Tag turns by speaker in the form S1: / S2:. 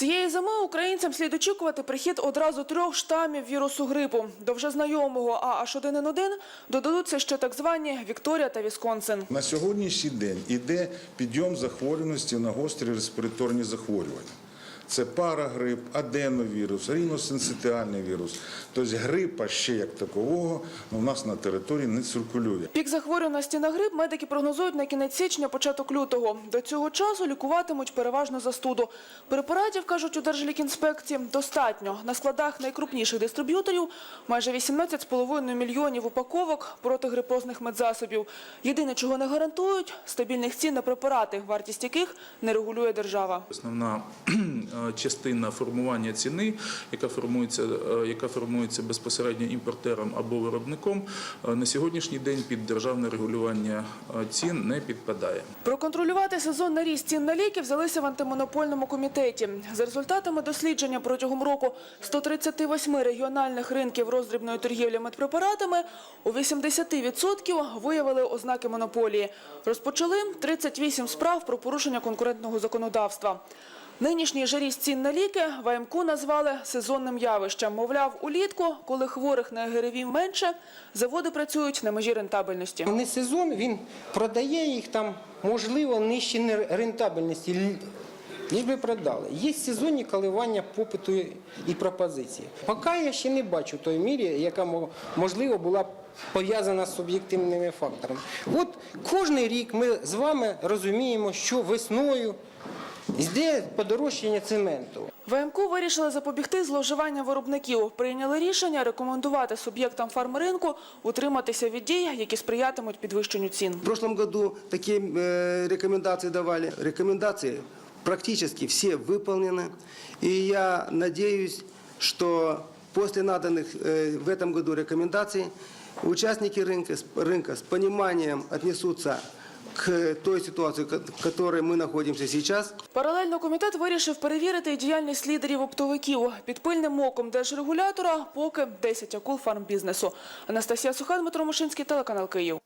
S1: Цієї зими українцям слід очікувати прихід одразу трьох штамів вірусу грипу. До вже знайомого АH1N1 додадуться ще так звані Вікторія та Вісконсин.
S2: На сьогоднішній день іде підйом захворюваності на гострі респіраторні захворювання. Це парагрип, аденовірус, ріносенситіальний вірус. Тобто грипа ще як такового у нас на території не циркулює.
S1: Пік захворюваності на грип медики прогнозують на кінець січня, початок лютого. До цього часу лікуватимуть переважно застуду. Препаратів, кажуть у Держлікінспекції, достатньо. На складах найкрупніших дистриб'юторів майже 18,5 мільйонів упаковок протигрипозних медзасобів. Єдине, чого не гарантують – стабільних цін на препарати, вартість яких не регулює держава.
S3: Основна е, частина формування ціни, яка формується, е, яка формується безпосередньо імпортером або виробником, е, на сьогоднішній день під державне регулювання е, цін не підпадає.
S1: Проконтролювати сезонний ріст цін на ліки взялися в антимонопольному комітеті. За результатами дослідження протягом року 138 регіональних ринків роздрібної торгівлі медпрепаратами у 80% виявили ознаки монополії. Розпочали 38 справ про порушення конкурентного законодавства. Нинішній же цін на ліки в АМКУ назвали сезонним явищем. Мовляв, улітку, коли хворих на ГРВІ менше, заводи працюють на межі рентабельності.
S4: Не сезон, він продає їх там, можливо, нижче рентабельності. Ліж би продали. Є сезонні коливання попиту і пропозиції. Поки я ще не бачу той мірі, яка можливо була пов'язана з суб'єктивними факторами. От кожен рік ми з вами розуміємо, що весною йде подорожчання цементу.
S1: ВМК вирішили запобігти зловживанням виробників. Прийняли рішення рекомендувати суб'єктам фармринку утриматися від дій, які сприятимуть підвищенню цін.
S5: В прошлом году такие э, рекомендации давали. Рекомендации практически все выполнены. И я надеюсь, что после наданных э, в этом году рекомендаций участники рынка, с- рынка с пониманием отнесутся к той ситуации, ко- в которой мы находимся сейчас.
S1: Паралельно комітет вирішив перевірити діяльність лідерів оптовиків. Під пильним оком держрегулятора поки 10 акул фармбізнесу. Анастасія Суха, Дмитро Мошинський, телеканал Київ.